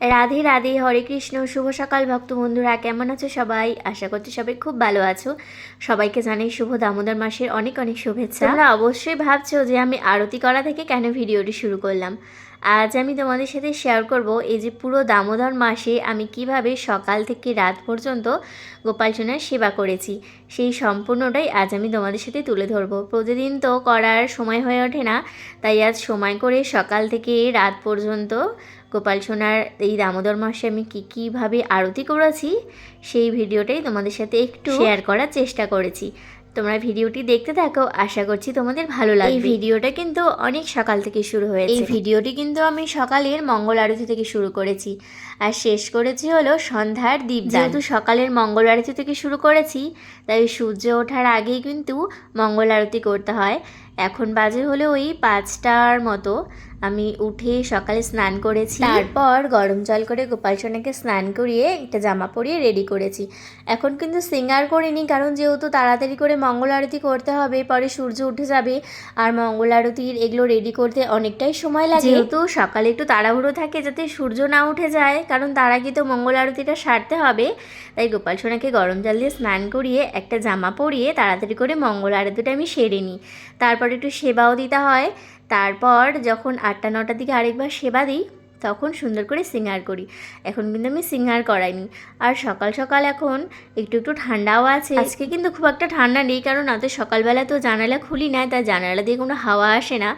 রাধে রাধে, হরে কৃষ্ণ, শুভ সকাল ভক্ত বন্ধুরা, কেমন আছো সবাই? আশা করছি সবাই খুব ভালো আছো। সবাইকে জানাই শুভ দামোদর মাসের অনেক অনেক শুভেচ্ছা। আমরা অবশ্যই ভাবছ যে আমি আরতি করা থেকে কেন ভিডিওটি শুরু করলাম? আজ আমি তোমাদের সাথে শেয়ার করব এই যে পুরো দামোদর মাসে আমি কীভাবে সকাল থেকে রাত পর্যন্ত গোপাল সোনার সেবা করেছি সেই সম্পূর্ণটাই আজ আমি তোমাদের সাথে তুলে ধরবো। প্রতিদিন তো করার সময় হয়ে ওঠে না তাই আজ সময় করে সকাল থেকে রাত পর্যন্ত গোপাল সোনার এই দামোদর মাসে আমি কী কীভাবে আরতি করেছি সেই ভিডিওটাই তোমাদের সাথে একটু শেয়ার করার চেষ্টা করেছি। তোমরা ভিডিওটি দেখতে থাকো আশা করছি তোমাদের ভালো লাগবে। এই ভিডিওটা কিন্তু অনেক সকাল থেকে শুরু হয়েছে। এই ভিডিওটি কিন্তু আমি সকালের মঙ্গল আরতি থেকে শুরু করেছি। আর শেষ করেছি হলো সন্ধ্যার দ্বীপ যেহেতু সকালের মঙ্গল আরতি থেকে শুরু করেছি তাই সূর্য ওঠার আগেই কিন্তু মঙ্গল আরতি করতে হয়। এখন বাজে হলো ওই পাঁচটার মতো। আমি উঠে সকালে স্নান করেছি। তারপর গরম জল করে গোপাল সোনাকে স্নান করিয়ে একটা জামা পরিয়ে রেডি করেছি। এখন কিন্তু সিঙ্গার করিনি কারণ যেহেতু তাড়াতাড়ি করে মঙ্গল আরতি করতে হবে পরে সূর্য উঠে যাবে আর মঙ্গল আরতির এগুলো রেডি করতে অনেকটাই সময় লাগে। যেহেতু সকালে একটু তাড়াহুড়ো থাকে যাতে সূর্য না উঠে যায় কারণ তার আগে তো মঙ্গল আরতিটা সারতে হবে। তাই গোপাল সোনাকে গরম জল দিয়ে স্নান করিয়ে একটা জামা পরিয়ে তাড়াতাড়ি করে মঙ্গল আরতিটা আমি সেরে নিই। তারপর একটু সেবাও দিতে হয়। তারপর যখন আটটা, নটার দিকে আরেকবার সেবা দিই, তখন সুন্দর করে সিঙ্গার করি। এখন কিন্তু আমি সিঙ্গার করাইনি। আর সকাল সকাল এখন একটু একটু ঠান্ডাও আছে। আজকে কিন্তু খুব একটা ঠান্ডা নেই, কারণ অত সকালবেলা তো জানালা খুলি না তাই জানালা দিয়ে কোনো হাওয়া আসে না।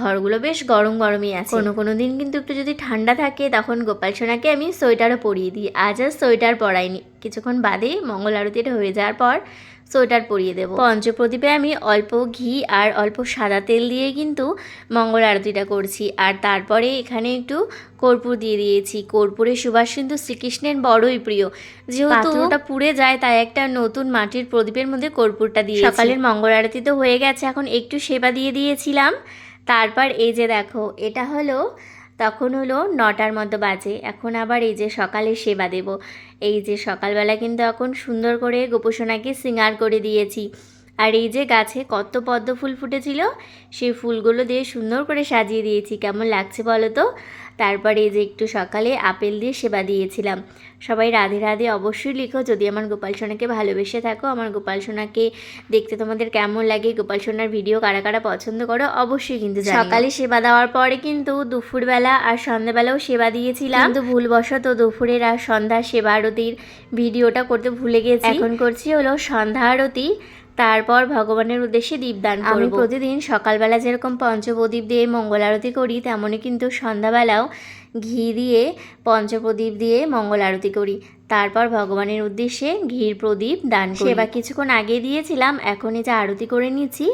ঘরগুলো বেশ গরম, গরমই আছে। কোনো কোনো দিন কিন্তু একটু যদি ঠান্ডা থাকে, তখন গোপাল সোনাকে আমি সোয়েটারও পরিয়ে দিই। আজ আর সোয়েটার পরাইনি। কিছুক্ষণ বাদে মঙ্গল আরতিটা হয়ে যাওয়ার পর সোয়েটার পরিয়ে দেবো। পঞ্চপ্রদীপে আমি অল্প ঘি আর অল্প সাদা তেল দিয়ে কিন্তু মঙ্গল আরতিটা করছি। আর তারপরে এখানে একটু কর্পূর দিয়ে দিয়েছি। কর্পূরের সুবাস কিন্তু শ্রীকৃষ্ণের বড়ই প্রিয়। যেহেতু ওটা পুড়ে যায় তাই একটা নতুন মাটির প্রদীপের মধ্যে কর্পূরটা দিয়ে সকালের মঙ্গল আরতি তো হয়ে গেছে এখন একটু সেবা দিয়ে দিয়েছিলাম। তারপর এই যে দেখো এটা হলো তখন হলো নটার মতো বাজে। এখন আবার এই যে সকালে সেবা দেব। এই যে সকালবেলা কিন্তু এখন সুন্দর করে গোপোষণাকে সিঙ্গার করে দিয়েছি। আর এই যে গাছে কত পদ্ম ফুল ফুটেছিল সেই ফুলগুলো দিয়ে সুন্দর করে সাজিয়ে দিয়েছি। কেমন লাগছে বলো তো? তারপরে এই যে একটু সকালে আপেল দিয়ে সেবা দিয়েছিলাম। সবাই রাধে রাধে অবশ্যই লিখো। যদি আমার গোপাল সোনাকে ভালোবেসে থাকো আমার গোপাল সোনাকে দেখতে তোমাদের কেমন লাগে গোপাল সোনার ভিডিও কারা কারা পছন্দ করো অবশ্যই কিন্তু সকালে সেবা দেওয়ার পরে কিন্তু দুপুরবেলা আর সন্ধ্যাবেলাও সেবা দিয়েছিলাম। কিন্তু ভুলবশত দুপুরের আর সন্ধ্যা সেবা আরতির ভিডিওটা করতে ভুলে গেছি। এখন করছি হলো সন্ধ্যা আরতি। তারপর ভগবানের উদ্দেশ্যে দীপদান আমি প্রতিদিন সকালবেলা যেরকম পঞ্চপ্রদীপ দিয়ে মঙ্গল আরতি করি তেমনই কিন্তু সন্ধ্যাবেলাও ঘি দিয়ে পঞ্চপ্রদীপ দিয়ে মঙ্গল আরতি করি। তারপর ভগবানের উদ্দেশ্যে ঘির প্রদীপ দান সেবা কিছুক্ষণ আগে দিয়েছিলাম এখন এই যে আরতি করে নিচ্ছি।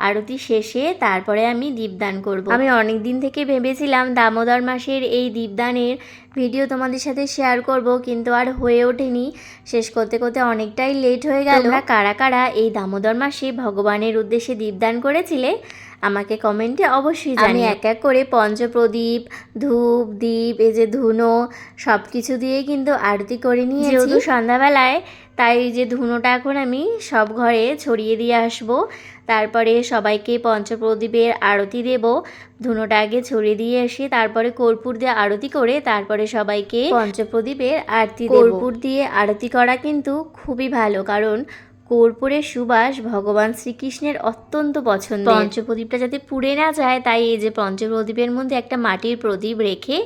আরতি শেষে তারপরে আমি দীপদান করব। আমি অনেক দিন থেকে ভেবেছিলাম দামোদর মাসের এই দীপদানের ভিডিও তোমাদের সাথে শেয়ার করব কিন্তু আর হয়ে ওঠেনি। শেষ করতে করতে অনেকটাই লেট হয়ে গেল। কারা কারা এই দামোদর মাসে ভগবানের উদ্দেশ্যে দীপদান করেছিলে আমাকে কমেন্টে অবশ্যই আমি এক এক করে পঞ্চপ্রদীপ ধূপ দীপ এই যে ধুনো সব কিছু দিয়ে কিন্তু আরতি করে নিয়ে যেহেতু সন্ধ্যাবেলায় তাই যে ধুনোটা এখন আমি সব ঘরে ছড়িয়ে দিয়ে আসব। তারপরে সবাইকে পঞ্চপ্রদীপের আরতি দেব। ধুনোটা আগে ছড়িয়ে দিয়ে এসে তারপরে কর্পূর দিয়ে আরতি করে তারপরে সবাইকে পঞ্চপ্রদীপের আরতি কর্পূর দিয়ে আরতি করা কিন্তু খুবই ভালো। কারণ কর্পূরের সুবাস ভগবান শ্রীকৃষ্ণের অত্যন্ত পছন্দ পঞ্চপ্রদীপটা যাতে পুড়ে না যায়, তাই এই যে পঞ্চপ্রদীপের মধ্যে একটা মাটির প্রদীপ রেখে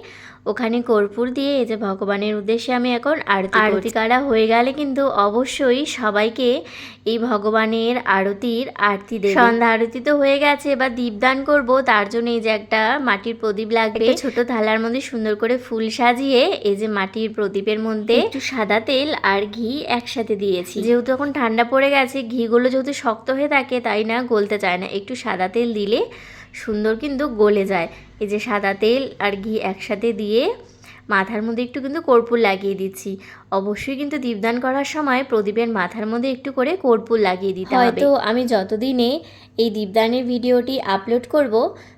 ওখানে কর্পূর দিয়ে এই যে ভগবানের উদ্দেশ্যে আমি এখন আরতি আরতি করা হয়ে গেলে কিন্তু অবশ্যই সবাইকে এই ভগবানের আরতির আরতি দেবে। সন্ধ্যা আরতি তো হয়ে গেছে এবার দীপদান করব। তার জন্য এই যে একটা মাটির প্রদীপ লাগবে। ছোট থালার মধ্যে সুন্দর করে ফুল সাজিয়ে এই যে মাটির প্রদীপের মধ্যে একটু সাদা তেল আর ঘি একসাথে দিয়েছি। যেহেতু এখন ঠান্ডা পড়ে গেছে ঘিগুলো যেহেতু শক্ত হয়ে থাকে তাই না গলতে চায় না। একটু সাদা তেল দিলে সুন্দর কিন্তু গলে যায়। এই যে সাদা তেল আর ঘি একসাথে দিয়ে মাথার মধ্যে একটু কিন্তু কর্পূর লাগিয়ে দিচ্ছি। অবশ্যই কিন্তু দীপদান করার সময় প্রদীপের মাথার মধ্যে একটু করে কর্পূর লাগিয়ে দিতে হবে। হয়তো আমি যতদিনে এই দীপদানের ভিডিওটি আপলোড করব,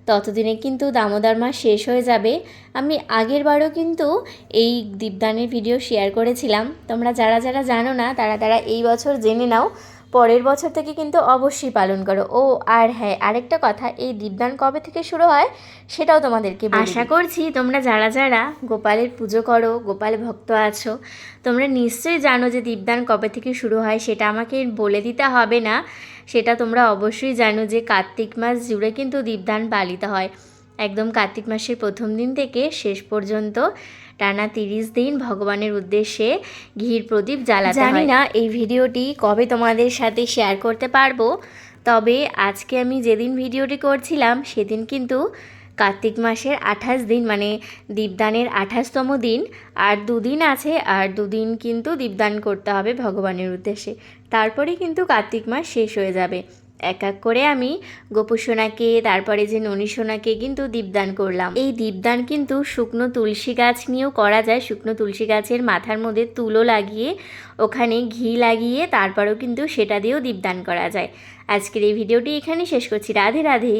ততদিনে কিন্তু দামোদর মাস শেষ হয়ে যাবে। আমি আগের বারও কিন্তু এই দীপদানের ভিডিও শেয়ার করেছিলাম। তোমরা যারা যারা জানো না, তারা তারা এই বছর জেনে নাও। পরের বছর থেকে কিন্তু অবশ্যই পালন করো। ও আর হ্যাঁ আরেকটা কথা এই দীপদান কবে থেকে শুরু হয় সেটাও তোমাদেরকে আশা করছি তোমরা যারা যারা গোপালের পুজো করো গোপাল ভক্ত আছো তোমরা নিশ্চয়ই জানো যে দীপদান কবে থেকে শুরু হয় সেটা আমাকে বলে দিতে হবে না। সেটা তোমরা অবশ্যই জানো যে কার্তিক মাস জুড়ে কিন্তু দীপদান পালিত হয়। একদম কার্তিক মাসের প্রথম দিন থেকে শেষ পর্যন্ত টানা তিরিশ দিন ভগবানের উদ্দেশ্যে ঘির প্রদীপ জ্বালাতে জানি না এই ভিডিওটি কবে তোমাদের সাথে শেয়ার করতে পারব, তবে আজকে আমি যেদিন ভিডিওটি করছিলাম সেদিন কিন্তু কার্তিক মাসের আঠাশ দিন মানে দীপদানের আঠাশতম দিন, আর দুদিন আছে, আর দুদিন কিন্তু দীপদান করতে হবে ভগবানের উদ্দেশ্যে। তারপরে কিন্তু কার্তিক মাস শেষ হয়ে যাবে। এক এক করে আমি গোপুসোনাকে, তারপরে যে ননী সোনাকে কিন্তু দীপদান করলাম। এই দীপদান কিন্তু শুকনো তুলসী গাছ নিয়েও করা যায়। শুকনো তুলসী গাছের মাথার মধ্যে তুলো লাগিয়ে, ওখানে ঘি লাগিয়ে, তারপরেও কিন্তু সেটা দিয়েও দীপদান করা যায়। আজকের এই ভিডিওটি এখানেই শেষ করছি। রাধে রাধে।